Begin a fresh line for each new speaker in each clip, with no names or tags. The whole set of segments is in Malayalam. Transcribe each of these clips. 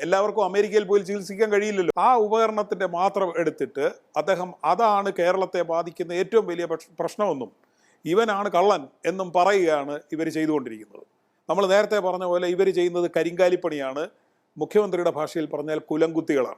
എല്ലാവർക്കും അമേരിക്കയിൽ പോയി ചികിത്സിക്കാൻ കഴിയില്ലല്ലോ. ആ ഉപകരണത്തിന്റെ മാത്രം എടുത്തിട്ട് അദ്ദേഹം അതാണ് കേരളത്തെ ബാധിക്കുന്ന ഏറ്റവും വലിയ പ്രശ്- പ്രശ്നമെന്നും. ഇവനാണ് കള്ളൻ എന്നും പറയുകയാണ് ഇവർ ചെയ്തുകൊണ്ടിരിക്കുന്നത്. നമ്മൾ നേരത്തെ പറഞ്ഞ പോലെ ഇവർ ചെയ്യുന്നത് കരിങ്കാലിപ്പണിയാണ്. മുഖ്യമന്ത്രിയുടെ ഭാഷയിൽ പറഞ്ഞാൽ കുലംകുത്തികളാണ്.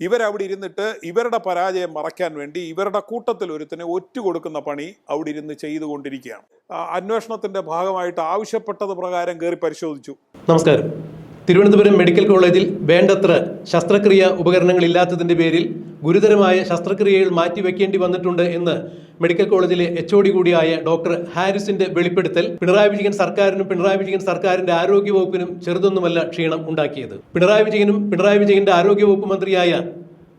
ഇവരവിടെ ഇരുന്നിട്ട് ഇവരുടെ പരാജയം മറയ്ക്കാൻ വേണ്ടി ഇവരുടെ കൂട്ടത്തിൽ ഒരുത്തനെ ഒറ്റ കൊടുക്കുന്ന പണി അവിടെ ഇരുന്ന് ചെയ്തുകൊണ്ടിരിക്കുകയാണ്. അന്വേഷണത്തിന്റെ ഭാഗമായിട്ട് ആവശ്യപ്പെട്ടത് പ്രകാരം കയറി പരിശോധിച്ചു.
നമസ്കാരം. തിരുവനന്തപുരം മെഡിക്കൽ കോളേജിൽ വേണ്ടത്ര ശസ്ത്രക്രിയ ഉപകരണങ്ങൾ ഇല്ലാത്തതിന്റെ പേരിൽ ഗുരുതരമായ ശസ്ത്രക്രിയകൾ മാറ്റിവെക്കേണ്ടി വന്നിട്ടുണ്ട് എന്ന് മെഡിക്കൽ കോളേജിലെ എച്ച് ഒ ഡി കൂടിയായ ഡോക്ടർ ഹാരിസിന്റെ വെളിപ്പെടുത്തൽ പിണറായി വിജയൻ സർക്കാരിനും പിണറായി വിജയൻ സർക്കാരിന്റെ ആരോഗ്യവകുപ്പിനും ചെറുതൊന്നുമല്ല ക്ഷീണം ഉണ്ടാക്കിയത്. പിണറായി വിജയനും പിണറായി വിജയന്റെ ആരോഗ്യവകുപ്പ് മന്ത്രിയായ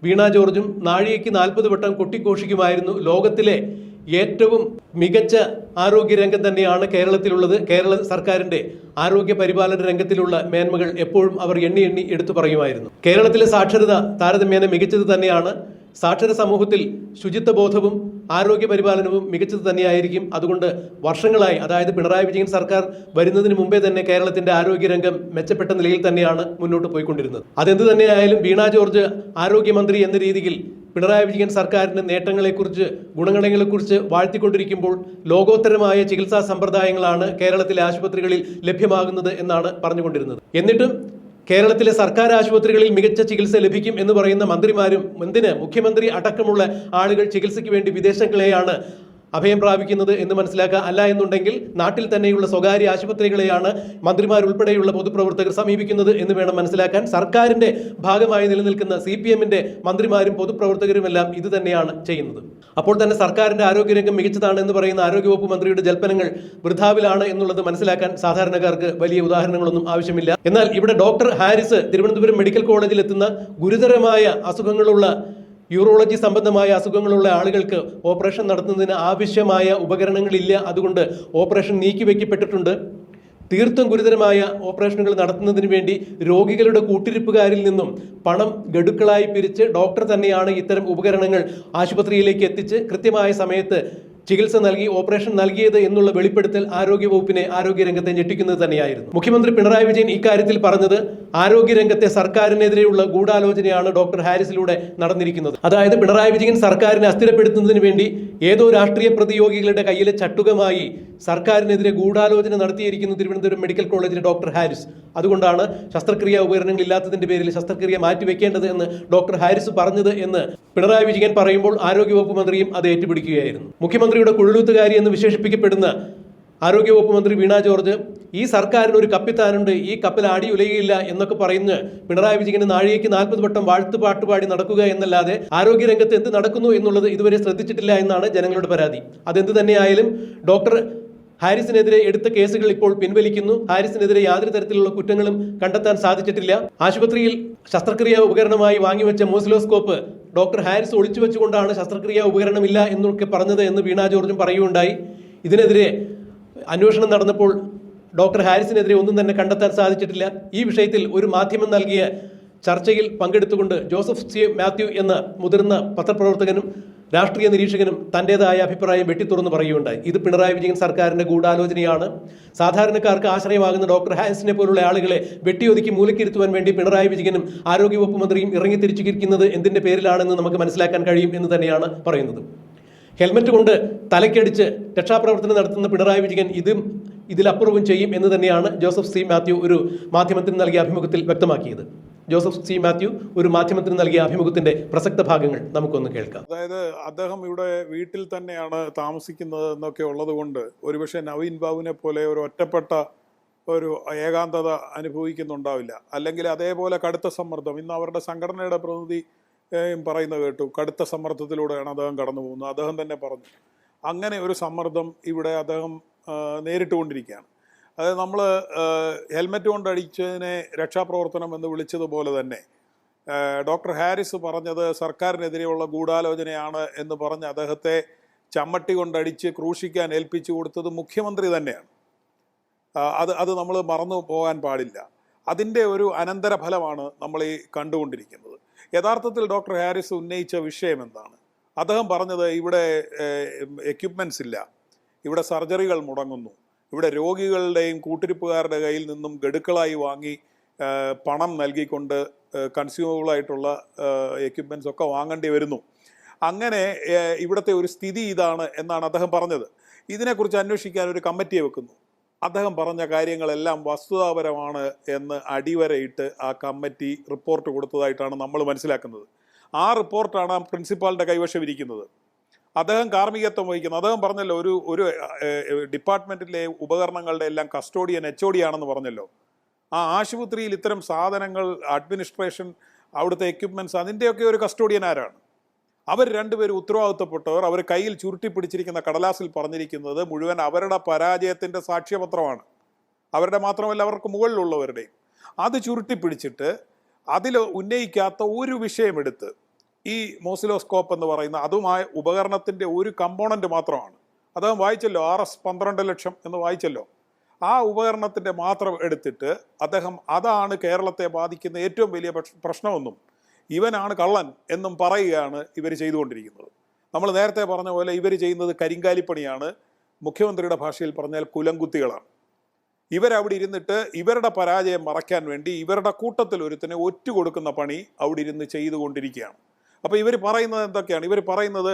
വീണ ജോർജും നാഴികയ്ക്ക് നാൽപ്പത് വട്ടം കൊട്ടിഘോഷിക്കുമായിരുന്നു ലോകത്തിലെ ഏറ്റവും മികച്ച ആരോഗ്യ രംഗം തന്നെയാണ് കേരളത്തിലുള്ളത്. കേരള സർക്കാരിന്റെ ആരോഗ്യ പരിപാലന രംഗത്തിലുള്ള മേന്മകൾ എപ്പോഴും അവർ എണ്ണി എണ്ണി എടുത്തു പറയുമായിരുന്നു. കേരളത്തിലെ സാക്ഷരത താരതമ്യേന മികച്ചത് തന്നെയാണ്. സാക്ഷര സമൂഹത്തിൽ ശുചിത്വ ബോധവും ആരോഗ്യ പരിപാലനവും മികച്ചത് തന്നെയായിരിക്കും. അതുകൊണ്ട് വർഷങ്ങളായി അതായത് പിണറായി വിജയൻ സർക്കാർ വരുന്നതിന് മുമ്പേ തന്നെ കേരളത്തിന്റെ ആരോഗ്യരംഗം മെച്ചപ്പെട്ട നിലയിൽ തന്നെയാണ് മുന്നോട്ട് പോയിക്കൊണ്ടിരുന്നത്. അതെന്ത് തന്നെയായാലും വീണ ജോർജ് ആരോഗ്യമന്ത്രി എന്ന രീതിയിൽ പിണറായി വിജയൻ സർക്കാരിന്റെ നേട്ടങ്ങളെക്കുറിച്ച് ഗുണഗണങ്ങളെക്കുറിച്ച് വാഴ്ത്തിക്കൊണ്ടിരിക്കുമ്പോൾ ലോകോത്തരമായ ചികിത്സാ സമ്പ്രദായങ്ങളാണ് കേരളത്തിലെ ആശുപത്രികളിൽ ലഭ്യമാകുന്നത് എന്നാണ് പറഞ്ഞുകൊണ്ടിരുന്നത്. എന്നിട്ടും കേരളത്തിലെ സർക്കാർ ആശുപത്രികളിൽ മികച്ച ചികിത്സ ലഭിക്കും എന്ന് പറയുന്ന മന്ത്രിമാരും എന്തിന് മുഖ്യമന്ത്രി അടക്കമുള്ള ആളുകൾ ചികിത്സയ്ക്ക് വേണ്ടി വിദേശങ്ങളെയാണ് അഭയം പ്രാപിക്കുന്നത് എന്ന് മനസ്സിലാക്കുക അല്ല എന്നുണ്ടെങ്കിൽ നാട്ടിൽ തന്നെയുള്ള സ്വകാര്യ ആശുപത്രികളെയാണ് മന്ത്രിമാരുൾപ്പെടെയുള്ള പൊതുപ്രവർത്തകർ സമീപിക്കുന്നത് എന്ന് വേണം മനസ്സിലാക്കാൻ. സർക്കാരിന്റെ ഭാഗമായി നിലനിൽക്കുന്ന സി പി എമ്മിന്റെ മന്ത്രിമാരും പൊതുപ്രവർത്തകരുമെല്ലാം ഇത് തന്നെയാണ് ചെയ്യുന്നത്. അപ്പോൾ തന്നെ സർക്കാരിന്റെ ആരോഗ്യരംഗം മികച്ചതാണ് എന്ന് പറയുന്ന ആരോഗ്യവകുപ്പ് മന്ത്രിയുടെ ജൽപ്പനങ്ങൾ വൃഥാവിലാണ് എന്നുള്ളത് മനസ്സിലാക്കാൻ സാധാരണക്കാർക്ക് വലിയ ഉദാഹരണങ്ങളൊന്നും ആവശ്യമില്ല. എന്നാൽ ഇവിടെ ഡോക്ടർ ഹാരിസ് തിരുവനന്തപുരം മെഡിക്കൽ കോളേജിൽ എത്തുന്ന ഗുരുതരമായ അസുഖങ്ങളുള്ള യൂറോളജി സംബന്ധമായ അസുഖങ്ങളുള്ള ആളുകൾക്ക് ഓപ്പറേഷൻ നടത്തുന്നതിന് ആവശ്യമായ ഉപകരണങ്ങളില്ല. അതുകൊണ്ട് ഓപ്പറേഷൻ നീക്കിവെക്കപ്പെട്ടിട്ടുണ്ട് തീർത്തും ഗുരുതരമായ ഓപ്പറേഷനുകൾ നടത്തുന്നതിന് വേണ്ടി രോഗികളുടെ കൂട്ടിരിപ്പുകാരിൽ നിന്നും പണം ഗഡുക്കളായി പിരിച്ച് ഡോക്ടർ തന്നെയാണ് ഇത്തരം ഉപകരണങ്ങൾ ആശുപത്രിയിലേക്ക് എത്തിച്ച് കൃത്യമായ സമയത്ത് ചികിത്സ നൽകി ഓപ്പറേഷൻ നൽകിയത് എന്നുള്ള വെളിപ്പെടുത്തൽ ആരോഗ്യവകുപ്പിനെ ആരോഗ്യരംഗത്തെ ഞെട്ടിക്കുന്നത് തന്നെയായിരുന്നു. മുഖ്യമന്ത്രി പിണറായി വിജയൻ ഇക്കാര്യത്തിൽ പറഞ്ഞത് ആരോഗ്യരംഗത്തെ സർക്കാരിനെതിരെയുള്ള ഗൂഢാലോചനയാണ് ഡോക്ടർ ഹാരിസിലൂടെ നടന്നിരിക്കുന്നത്. അതായത് പിണറായി വിജയൻ സർക്കാരിനെ അസ്ഥിരപ്പെടുത്തുന്നതിന് വേണ്ടി ഏതോ രാഷ്ട്രീയ പ്രതിയോഗികളുടെ കയ്യിലെ ചട്ടുകമായി സർക്കാരിനെതിരെ ഗൂഢാലോചന നടത്തിയിരിക്കുന്നു തിരുവനന്തപുരം മെഡിക്കൽ കോളേജിലെ ഡോക്ടർ ഹാരിസ്. അതുകൊണ്ടാണ് ശസ്ത്രക്രിയ ഉപകരണങ്ങൾ ഇല്ലാത്തതിന്റെ പേരിൽ ശസ്ത്രക്രിയ മാറ്റിവെക്കേണ്ടത് എന്ന് ഡോക്ടർ ഹാരിസ് പറഞ്ഞത് എന്ന് പിണറായി വിജയൻ പറയുമ്പോൾ ആരോഗ്യവകുപ്പ് മന്ത്രിയും അത് ഏറ്റുപിടിക്കുകയായിരുന്നു. മുഖ്യമന്ത്രിയുടെ കുഴലൂത്തുകാരി എന്ന് വിശേഷിപ്പിക്കപ്പെടുന്ന ആരോഗ്യവകുപ്പ് മന്ത്രി വീണ ജോർജ് ഈ സർക്കാരിന് ഒരു കപ്പിത്താനുണ്ട് ഈ കപ്പിൽ അടിയുലയുകയില്ല എന്നൊക്കെ പറയുന്ന പിണറായി വിജയന് നാഴികയ്ക്ക് നാൽപ്പത് വട്ടം വാഴ്ത്തു പാട്ടുപാടി നടക്കുക എന്നല്ലാതെ ആരോഗ്യരംഗത്ത് എന്ത് നടക്കുന്നു എന്നുള്ളത് ഇതുവരെ ശ്രദ്ധിച്ചിട്ടില്ല എന്നാണ് ജനങ്ങളുടെ പരാതി. അതെന്ത് തന്നെയായാലും ഡോക്ടർ ഹാരിസിനെതിരെ എടുത്ത കേസുകൾ ഇപ്പോൾ പിൻവലിക്കുന്നു. ഹാരിസിനെതിരെ യാതൊരു തരത്തിലുള്ള കുറ്റങ്ങളും കണ്ടെത്താൻ സാധിച്ചിട്ടില്ല. ആശുപത്രിയിൽ ശസ്ത്രക്രിയ ഉപകരണമായി വാങ്ങിവെച്ച മോസിലോസ്കോപ്പ് ഡോക്ടർ ഹാരിസ് ഒളിച്ചു വെച്ചുകൊണ്ടാണ് ശസ്ത്രക്രിയ ഉപകരണമില്ല എന്നൊക്കെ പറഞ്ഞത് എന്ന് വീണ ജോർജും പറയുകയുണ്ടായി. ഇതിനെതിരെ അന്വേഷണം നടന്നപ്പോൾ ഡോക്ടർ ഹാരിസിനെതിരെ ഒന്നും തന്നെ കണ്ടെത്താൻ സാധിച്ചിട്ടില്ല. ഈ വിഷയത്തിൽ ഒരു മാധ്യമം നൽകിയ ചർച്ചയിൽ പങ്കെടുത്തുകൊണ്ട് ജോസഫ് സി മാത്യു എന്ന മുതിർന്ന പത്രപ്രവർത്തകനും രാഷ്ട്രീയ നിരീക്ഷകനും തന്റേതായ അഭിപ്രായം വെട്ടിത്തുറന്ന് പറയുകയുണ്ടായി. ഇത് പിണറായി വിജയൻ സർക്കാരിന്റെ ഗൂഢാലോചനയാണ്. സാധാരണക്കാർക്ക് ആശ്രയമാകുന്ന ഡോക്ടർ ഹാൻസിനെ പോലുള്ള ആളുകളെ വെട്ടിയൊതുക്കി മൂലക്കിരുത്തുവാൻ വേണ്ടി പിണറായി വിജയനും ആരോഗ്യവകുപ്പ് മന്ത്രിയും ഇറങ്ങി തിരിച്ചിരിക്കുന്നത് എന്തിന്റെ പേരിലാണെന്ന് നമുക്ക് മനസ്സിലാക്കാൻ കഴിയും എന്ന് തന്നെയാണ് പറയുന്നത്. ഹെൽമറ്റ് കൊണ്ട് തലക്കടിച്ച് രക്ഷാപ്രവർത്തനം നടത്തുന്ന പിണറായി വിജയൻ ഇതും ഇതിലപ്പുറവും ചെയ്യും എന്ന് തന്നെയാണ് ജോസഫ് സി മാത്യു ഒരു മാധ്യമത്തിന് നൽകിയ അഭിമുഖത്തിൽ വ്യക്തമാക്കിയത്. ജോസഫ് സി മാത്യു ഒരു മാധ്യമത്തിന് നൽകിയ അഭിമുഖത്തിന്റെ പ്രസക്ത ഭാഗങ്ങൾ നമുക്കൊന്ന് കേൾക്കാം.
അതായത് അദ്ദേഹം ഇവിടെ വീട്ടിൽ തന്നെയാണ് താമസിക്കുന്നത് എന്നൊക്കെ ഉള്ളത് കൊണ്ട് ഒരുപക്ഷെ നവീൻ ബാബുവിനെ പോലെ ഒരു ഒറ്റപ്പെട്ട ഒരു ഏകാന്തത അനുഭവിക്കുന്നുണ്ടാവില്ല. അല്ലെങ്കിൽ അതേപോലെ കടുത്ത സമ്മർദ്ദം. ഇന്ന് അവരുടെ സംഘടനയുടെ പ്രതിനിധി പറയുന്ന പറയുന്നത് കേട്ടു. കടുത്ത സമ്മർദ്ദത്തിലൂടെയാണ് അദ്ദേഹം കടന്നു പോകുന്നത്. അദ്ദേഹം തന്നെ പറഞ്ഞു. അങ്ങനെ ഒരു സമ്മർദ്ദം ഇവിടെ അദ്ദേഹം നേരിട്ടുകൊണ്ടിരിക്കുകയാണ്. അതായത് നമ്മൾ ഹെൽമെറ്റ് കൊണ്ട് അടിച്ചതിനെ രക്ഷാപ്രവർത്തനം എന്ന് വിളിച്ചതുപോലെ തന്നെ ഡോക്ടർ ഹാരിസ് പറഞ്ഞത് സർക്കാരിനെതിരെയുള്ള ഗൂഢാലോചനയാണ് എന്ന് പറഞ്ഞ് അദ്ദേഹത്തെ ചമ്മട്ടി കൊണ്ടടിച്ച് ക്രൂശിക്കാൻ ഏൽപ്പിച്ചു കൊടുത്തത് മുഖ്യമന്ത്രി തന്നെയാണ്. അത് അത് നമ്മൾ മറന്നു പോകാൻ പാടില്ല. അതിന്റെ ഒരു അനന്തരഫലമാണ് നമ്മൾ ഈ കണ്ടുകൊണ്ടിരിക്കുന്നത്. യഥാർത്ഥത്തിൽ ഡോക്ടർ ഹാരിസ് ഉന്നയിച്ച വിഷയം എന്താണ്? അദ്ദേഹം പറഞ്ഞത് ഇവിടെ എക്യുപ്മെന്റ്സ് ഇല്ല. ഇവിടെ സർജറികൾ മുടങ്ങുന്നു. ഇവിടെ രോഗികളുടെയും കൂട്ടിരിപ്പുകാരുടെ കയ്യിൽ നിന്നും ഗഡുക്കളായി വാങ്ങി പണം നൽകിക്കൊണ്ട് കൺസ്യൂമബിളായിട്ടുള്ള എക്യുപ്മെന്റ്സ് ഒക്കെ വാങ്ങേണ്ടി വരുന്നു. അങ്ങനെ ഇവിടുത്തെ ഒരു സ്ഥിതി ഇതാണ് എന്നാണ് അദ്ദേഹം പറഞ്ഞത്. ഇതിനെക്കുറിച്ച് അന്വേഷിക്കാൻ ഒരു കമ്മിറ്റിയെ വെക്കുന്നു. അദ്ദേഹം പറഞ്ഞ കാര്യങ്ങളെല്ലാം വസ്തുതാപരമാണ് എന്ന് അടിവരയിട്ട് ആ കമ്മിറ്റി റിപ്പോർട്ട് കൊടുത്തതായിട്ടാണ് നമ്മൾ മനസ്സിലാക്കുന്നത്. ആ റിപ്പോർട്ടാണ് ആ പ്രിൻസിപ്പാളിന്റെ കൈവശം ഇരിക്കുന്നത്. അദ്ദേഹം കാർമ്മികത്വം വഹിക്കുന്നത് അദ്ദേഹം പറഞ്ഞല്ലോ ഒരു ഒരു ഡിപ്പാർട്ട്മെന്റിലെ ഉപകരണങ്ങളുടെ എല്ലാം കസ്റ്റോഡിയൻ എച്ച് ആണെന്ന് പറഞ്ഞല്ലോ. ആ ആശുപത്രിയിൽ ഇത്തരം സാധനങ്ങൾ അഡ്മിനിസ്ട്രേഷൻ അവിടുത്തെ എക്യുപ്മെന്റ്സ് അതിന്റെയൊക്കെ ഒരു കസ്റ്റോഡിയൻ ആരാണ്? അവർ രണ്ടുപേരും ഉത്തരവാദിത്തപ്പെട്ടവർ അവർ കയ്യിൽ ചുരുട്ടി പിടിച്ചിരിക്കുന്ന കടലാസിൽ പറഞ്ഞിരിക്കുന്നത് മുഴുവൻ അവരുടെ പരാജയത്തിന്റെ സാക്ഷ്യപത്രമാണ്. അവരുടെ മാത്രമല്ല അവർക്ക് മുകളിലുള്ളവരുടെയും. അത് ചുരുട്ടി പിടിച്ചിട്ട് അതിൽ ഉന്നയിക്കാത്ത ഒരു വിഷയമെടുത്ത് ഈ മോസിലോസ്കോപ്പ് എന്ന് പറയുന്ന അതുമായ ഉപകരണത്തിന്റെ ഒരു കമ്പോണന്റ് മാത്രമാണ്. അദ്ദേഹം വായിച്ചല്ലോ ആർ എസ് പന്ത്രണ്ട് ലക്ഷം എന്ന് വായിച്ചല്ലോ. ആ ഉപകരണത്തിന്റെ മാത്രം എടുത്തിട്ട് അദ്ദേഹം അതാണ് കേരളത്തെ ബാധിക്കുന്ന ഏറ്റവും വലിയ പ്രശ്- പ്രശ്നമെന്നും ഇവനാണ് കള്ളൻ എന്നും പറയുകയാണ് ഇവർ ചെയ്തുകൊണ്ടിരിക്കുന്നത്. നമ്മൾ നേരത്തെ പറഞ്ഞ പോലെ ഇവർ ചെയ്യുന്നത് കരിങ്കാലിപ്പണിയാണ്. മുഖ്യമന്ത്രിയുടെ ഭാഷയിൽ പറഞ്ഞാൽ കുലംകുത്തികളാണ്. ഇവരവിടെ ഇരുന്നിട്ട് ഇവരുടെ പരാജയം മറയ്ക്കാൻ വേണ്ടി ഇവരുടെ കൂട്ടത്തിൽ ഒരുത്തനെ ഒറ്റ കൊടുക്കുന്ന പണി അവിടെ ഇരുന്ന് ചെയ്തുകൊണ്ടിരിക്കുകയാണ്. അപ്പോൾ ഇവർ പറയുന്നത് എന്തൊക്കെയാണ്? ഇവർ പറയുന്നത്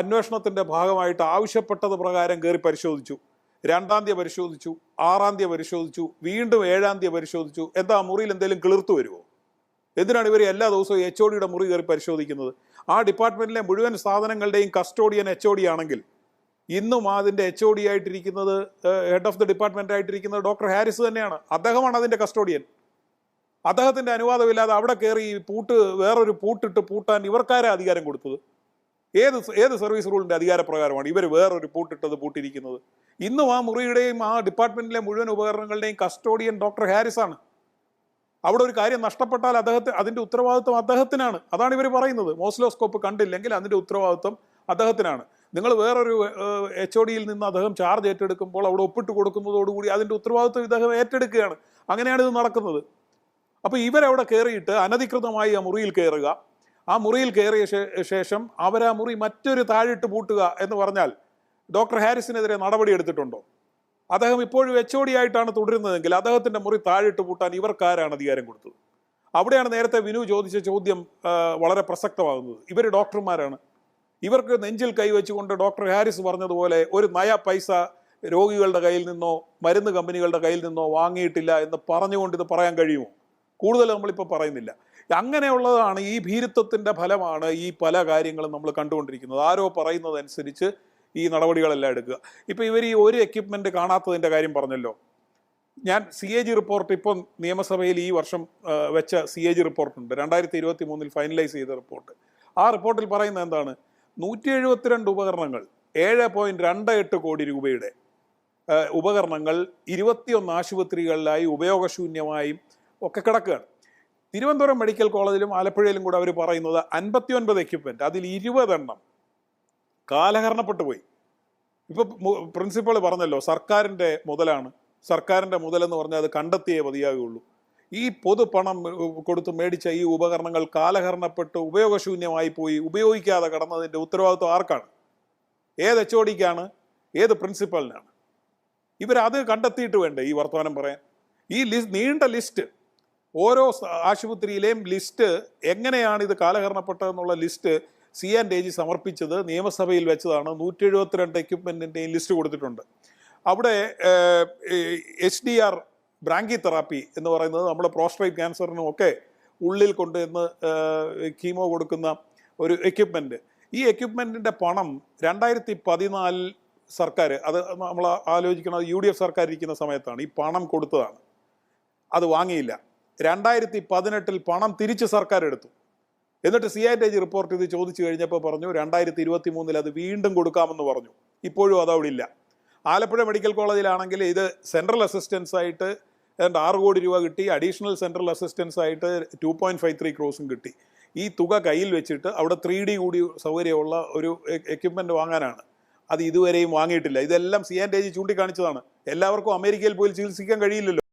അന്വേഷണത്തിന്റെ ഭാഗമായിട്ട് ആവശ്യപ്പെട്ടത് പ്രകാരം കയറി പരിശോധിച്ചു. രണ്ടാം തീയതി പരിശോധിച്ചു ആറാം തീയതി പരിശോധിച്ചു വീണ്ടും ഏഴാം തീയതി പരിശോധിച്ചു. എന്താ മുറിയിൽ എന്തെങ്കിലും കിളിർത്തു വരുമോ എന്തിനാണ് ഇവർ എല്ലാ ദിവസവും എച്ച് ഒ ഡിയുടെ മുറി കയറി പരിശോധിക്കുന്നത്? ആ ഡിപ്പാർട്ട്മെന്റിലെ മുഴുവൻ സാധനങ്ങളുടെയും കസ്റ്റോഡിയൻ എച്ച് ഒ ഡി ആണെങ്കിൽ ഇന്നും അതിന്റെ എച്ച് ഒ ഡി ആയിട്ടിരിക്കുന്നത് ഹെഡ് ഓഫ് ദി ഡിപ്പാർട്ട്മെന്റ് ആയിട്ടിരിക്കുന്നത് ഡോക്ടർ ഹാരിസ് തന്നെയാണ്. അദ്ദേഹമാണ് അതിന്റെ കസ്റ്റോഡിയൻ. അദ്ദേഹത്തിന്റെ അനുവാദമില്ലാതെ അവിടെ കയറി പൂട്ട് വേറൊരു പൂട്ടിട്ട് പൂട്ടാൻ ഇവർക്കാരെ അധികാരം കൊടുത്തത്? ഏത് ഏത് സർവീസ് റൂളിന്റെ അധികാരപ്രകാരമാണ് ഇവർ വേറൊരു പൂട്ടിട്ടത് പൂട്ടിയിരിക്കുന്നത് ഇന്നും ആ മുറിയുടെയും ആ ഡിപ്പാർട്ട്മെന്റിലെ മുഴുവൻ ഉപകരണങ്ങളുടെയും കസ്റ്റോഡിയൻ ഡോക്ടർ ഹാരിസ് ആണ് അവിടെ ഒരു കാര്യം നഷ്ടപ്പെട്ടാൽ അദ്ദേഹത്തെ അതിന്റെ ഉത്തരവാദിത്വം അദ്ദേഹത്തിനാണ്. അതാണ് ഇവർ പറയുന്നത്. മോസ്ലോസ്കോപ്പ് കണ്ടില്ലെങ്കിൽ അതിന്റെ ഉത്തരവാദിത്വം അദ്ദേഹത്തിനാണ്. നിങ്ങൾ വേറൊരു എച്ച് ഒ ഡിയിൽ നിന്ന് അദ്ദേഹം ചാർജ് ഏറ്റെടുക്കുമ്പോൾ അവിടെ ഒപ്പിട്ട് കൊടുക്കുന്നതോടുകൂടി അതിന്റെ ഉത്തരവാദിത്വം ഇദ്ദേഹം ഏറ്റെടുക്കുകയാണ്. അങ്ങനെയാണ് ഇത് നടക്കുന്നത്. അപ്പോൾ ഇവരവിടെ കയറിയിട്ട് അനധികൃതമായി ആ മുറിയിൽ കയറുക ആ മുറിയിൽ കയറിയ ശേഷം അവർ ആ മുറി മറ്റൊരു താഴിട്ട് പൂട്ടുക എന്ന് പറഞ്ഞാൽ ഡോക്ടർ ഹാരിസിനെതിരെ നടപടി എടുത്തിട്ടുണ്ടോ? അദ്ദേഹം ഇപ്പോഴും എച്ച് ഒ ഡി ആയിട്ടാണ് തുടരുന്നതെങ്കിൽ അദ്ദേഹത്തിന്റെ മുറി താഴിട്ട് പൂട്ടാൻ ഇവർക്കാരാണ് അധികാരം കൊടുത്തത്. അവിടെയാണ് നേരത്തെ വിനു ചോദിച്ച ചോദ്യം വളരെ പ്രസക്തമാകുന്നത്. ഇവർ ഡോക്ടർമാരാണ്. ഇവർക്ക് നെഞ്ചിൽ കൈവച്ചുകൊണ്ട് ഡോക്ടർ ഹാരിസ് പറഞ്ഞതുപോലെ ഒരു നയ പൈസ രോഗികളുടെ കയ്യിൽ നിന്നോ മരുന്ന് കമ്പനികളുടെ കയ്യിൽ നിന്നോ വാങ്ങിയിട്ടില്ല എന്ന് പറഞ്ഞുകൊണ്ട് ഇത് പറയാൻ കഴിയുമോ? കൂടുതൽ നമ്മളിപ്പോൾ പറയുന്നില്ല. അങ്ങനെയുള്ളതാണ് ഈ ഭീരുത്വത്തിന്റെ ഫലമാണ് ഈ പല കാര്യങ്ങളും നമ്മൾ കണ്ടുകൊണ്ടിരിക്കുന്നത്. ആരോ പറയുന്നതനുസരിച്ച് ഈ നടപടികളെല്ലാം എടുക്കുക. ഇപ്പോൾ ഇവർ ഈ ഒരു എക്യുപ്മെന്റ് കാണാത്തതിന്റെ കാര്യം പറഞ്ഞല്ലോ. ഞാൻ സി എ ജി റിപ്പോർട്ട് ഇപ്പം നിയമസഭയിൽ ഈ വർഷം വെച്ച സി എ ജി റിപ്പോർട്ടുണ്ട് രണ്ടായിരത്തി ഇരുപത്തി മൂന്നിൽ ഫൈനലൈസ് ചെയ്ത റിപ്പോർട്ട് ആ റിപ്പോർട്ടിൽ പറയുന്നത് എന്താണ്? നൂറ്റി എഴുപത്തിരണ്ട് ഉപകരണങ്ങൾ ഏഴ് പോയിന്റ് രണ്ട് എട്ട് കോടി രൂപയുടെ ഉപകരണങ്ങൾ ഇരുപത്തിയൊന്ന് ആശുപത്രികളിലായി ഉപയോഗശൂന്യമായും ഒക്കെ കിടക്കുകയാണ്. തിരുവനന്തപുരം മെഡിക്കൽ കോളേജിലും ആലപ്പുഴയിലും കൂടെ അവർ പറയുന്നത് അൻപത്തി ഒൻപത് എക്യുപ്മെന്റ് അതിൽ ഇരുപതെണ്ണം കാലഹരണപ്പെട്ടു പോയി. ഇപ്പോൾ പ്രിൻസിപ്പൾ പറഞ്ഞല്ലോ സർക്കാരിന്റെ മുതലാണ്. സർക്കാരിന്റെ മുതലെന്ന് പറഞ്ഞാൽ അത് കണ്ടെത്തിയേ മതിയാകുള്ളൂ ഈ പൊതുപണം കൊടുത്ത് മേടിച്ച ഈ ഉപകരണങ്ങൾ കാലഹരണപ്പെട്ട് ഉപയോഗശൂന്യമായി പോയി ഉപയോഗിക്കാതെ കടന്നതിന്റെ ഉത്തരവാദിത്വം ആർക്കാണ്? ഏത് എച്ച് ഒടിക്കാണ് ഏത് പ്രിൻസിപ്പലിനാണ് ഇവരത് കണ്ടെത്തിയിട്ട് വേണ്ടേ ഈ വർത്തമാനം പറയാൻ? ഈ ലിസ്റ്റ് നീണ്ട ലിസ്റ്റ് ഓരോ ആശുപത്രിയിലെയും ലിസ്റ്റ് എങ്ങനെയാണ് ഇത് കാലഹരണപ്പെട്ടതെന്നുള്ള list C and A G സമർപ്പിച്ചത് നിയമസഭയിൽ വെച്ചതാണ്. നൂറ്റി എഴുപത്തിരണ്ട് എക്യുപ്മെന്റിന്റെയും ലിസ്റ്റ് കൊടുത്തിട്ടുണ്ട്. അവിടെ H D R brachytherapy എന്ന് പറയുന്നത് നമ്മുടെ പ്രോസ്ട്രേറ്റ് ക്യാൻസറിനും ഒക്കെ ഉള്ളിൽ കൊണ്ട് എന്ന് കീമോ കൊടുക്കുന്ന ഒരു എക്യുപ്മെന്റ് ഈ എക്യുപ്മെന്റിന്റെ പണം രണ്ടായിരത്തി പതിനാലിൽ സർക്കാർ അത് നമ്മൾ ആലോചിക്കുന്നത് യു ഡി എഫ് സർക്കാർ ഇരിക്കുന്ന സമയത്താണ് ഈ പണം കൊടുത്തതാണ്. അത് വാങ്ങിയില്ല. രണ്ടായിരത്തി പതിനെട്ടിൽ പണം തിരിച്ച് സർക്കാർ എടുത്തു. എന്നിട്ട് C I T G report ഇത് ചോദിച്ചു കഴിഞ്ഞപ്പോൾ പറഞ്ഞു രണ്ടായിരത്തി ഇരുപത്തി മൂന്നിൽ അത് വീണ്ടും കൊടുക്കാമെന്ന് പറഞ്ഞു. ഇപ്പോഴും അതവിടെ ഇല്ല. ആലപ്പുഴ മെഡിക്കൽ കോളേജിലാണെങ്കിൽ ഇത് സെൻട്രൽ അസിസ്റ്റൻസ് ആയിട്ട് ഏതാണ്ട് ആറ് കോടി രൂപ കിട്ടി. അഡീഷണൽ സെൻട്രൽ അസിസ്റ്റൻസ് ആയിട്ട് ടു പോയിന്റ് ഫൈവ് ത്രീ ക്രോസും കിട്ടി. ഈ തുക കയ്യിൽ വെച്ചിട്ട് അവിടെ ത്രീ ഡി കൂടി സൗകര്യമുള്ള ഒരു എക്യുപ്മെന്റ് വാങ്ങാനാണ്. അത് ഇതുവരെയും വാങ്ങിയിട്ടില്ല. ഇതെല്ലാം സി ആൻഡ് എ ജി ചൂണ്ടിക്കാണിച്ചതാണ്. എല്ലാവർക്കും അമേരിക്കയിൽ പോയി ചികിത്സിക്കാൻ കഴിയില്ലല്ലോ.